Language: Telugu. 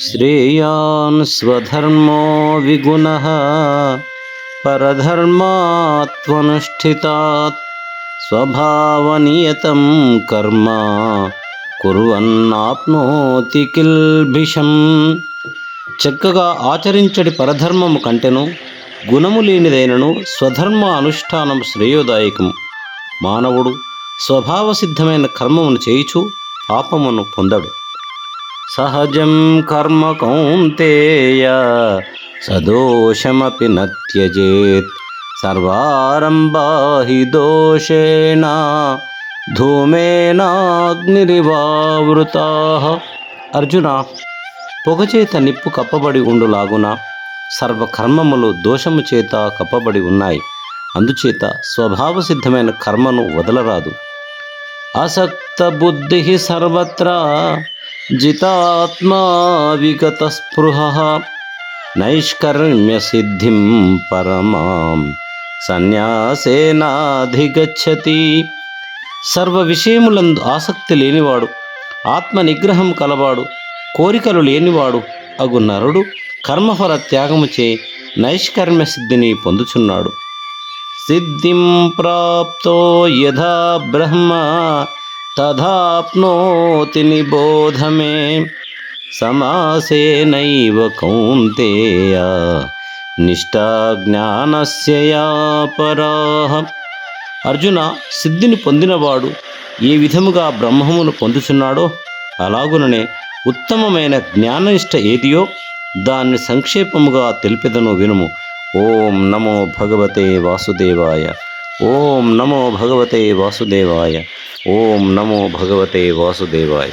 श्रेयान् स्वधर्मो विगुणः परधर्मात्वनुष्ठितात् స్వభావనియతం కర్మ కుర్వన్నాప్నోతి కిల్భిషం చక్కగా ఆచరించడి పరధర్మము కంటెను గుణము లేనిదైనను స్వధర్మ అనుష్ఠానం శ్రేయోదాయకం మానవుడు స్వభావసిద్ధమైన కర్మమును చేయుచు పాపమును పొందడు సహజం కర్మ కౌంతేయ సదోషమపి నత్యజేత్ సర్వారంభా హి దోషేణ ధూమేనాగ్నిరివావృతా. అర్జున పొగచేత నిప్పు కప్పబడి ఉండులాగున సర్వకర్మములు దోషము చేత కప్పబడి ఉన్నాయి. అందుచేత స్వభావసిద్ధమైన కర్మను వదలరాదు. అసక్త బుద్ధి సర్వత్రా జితాత్మా విగత స్పృహ నైష్కర్మ్య సిద్ధిం పరమాం సన్యాసేనాధిగచ్చతి సర్వ విషయములందు ఆసక్తి లేనివాడు ఆత్మ నిగ్రహం కలవాడు కోరికలు లేనివాడు అగు నరుడు కర్మఫల త్యాగముచే నైష్కర్మ్య సిద్ధిని పొందుచున్నాడు. సిద్ధిం ప్రాప్తో యథా బ్రహ్మ తథాప్నోతి నిబోధ మే సమాసేనైవ కౌంతేయ నిష్టా జ్ఞానస్య అర్జున సిద్ధిని పొందినవాడు ఏ విధముగా బ్రహ్మమును పొందుచున్నాడో అలాగుననే ఉత్తమమైన జ్ఞాననిష్ట ఏదియో దాన్ని సంక్షేపముగా తెలిపెదను వినుము. ఓం నమో భగవతే వాసుదేవాయ. ఓం నమో భగవతే వాసుదేవాయ. ఓం నమో భగవతే వాసుదేవాయ